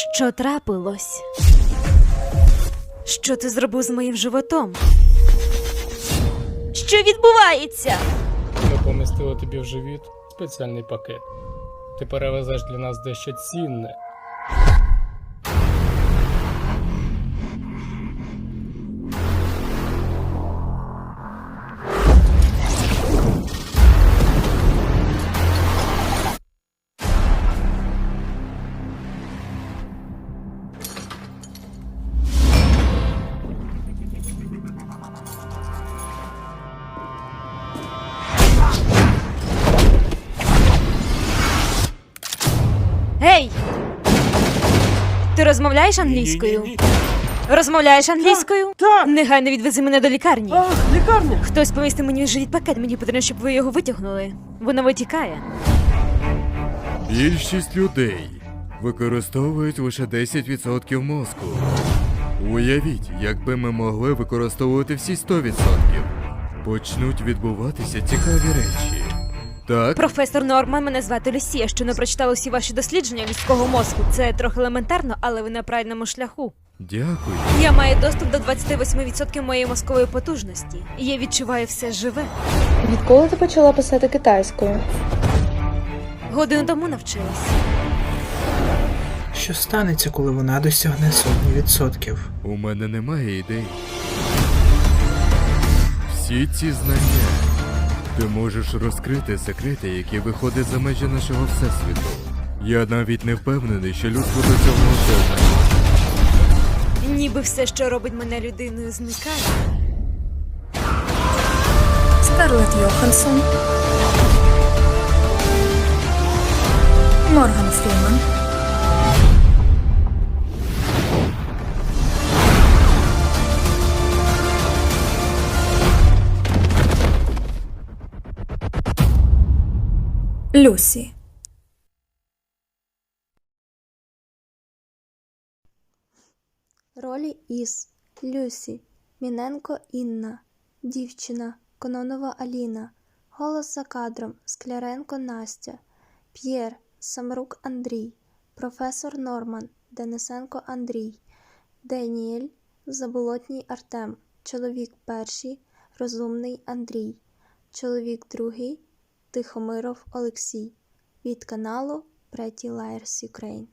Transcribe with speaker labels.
Speaker 1: Що трапилось? Що ти зробив з моїм животом? Що відбувається?
Speaker 2: Ми помістили тобі в живіт спеціальний пакет. Ти перевезеш для нас дещо цінне.
Speaker 1: Гей! Ти розмовляєш англійською? Розмовляєш англійською?
Speaker 3: Так!
Speaker 1: Негайно відвези мене до лікарні.
Speaker 3: Ах, лікарня!
Speaker 1: Хтось помістив мені в живіт пакет, мені потрібно, щоб ви його витягнули. Воно витікає.
Speaker 4: Більшість людей використовують лише 10% мозку. Уявіть, якби ми могли використовувати всі 100%. Почнуть відбуватися цікаві речі. Так,
Speaker 1: Професор Норман, мене звати Люсія. Що не прочитала всі ваші дослідження людського мозку. Це трохи елементарно, але ви на правильному шляху.
Speaker 4: дякую.
Speaker 1: Я маю доступ до 28% моєї мозкової потужності. Я відчуваю все живе.
Speaker 5: Відколи ти почала писати китайською?
Speaker 1: Годину тому навчилась.
Speaker 3: Що станеться, коли вона досягне сотні відсотків?
Speaker 4: У мене немає ідей. Всі ці знання ти можеш розкрити секрети, які виходять за межі нашого всесвіту. Я навіть не впевнений, що людство до цього здатне.
Speaker 1: Ніби все, що робить мене людиною, зникає.
Speaker 6: Скарлетт Йоханссон, Морган Фріман, Люсі.
Speaker 7: Ролі із Люсі, Міненко Інна, Дівчина, Кононова Аліна, Голос за кадром. Скляренко Настя, П'єр, Самрук Андрій, Професор Норман, Денисенко Андрій, Деніель, Заболотній Артем, Чоловік перший, Розумний Андрій, Чоловік другий, Тихомиров Олексій. Від каналу Pretty Liars Ukraine.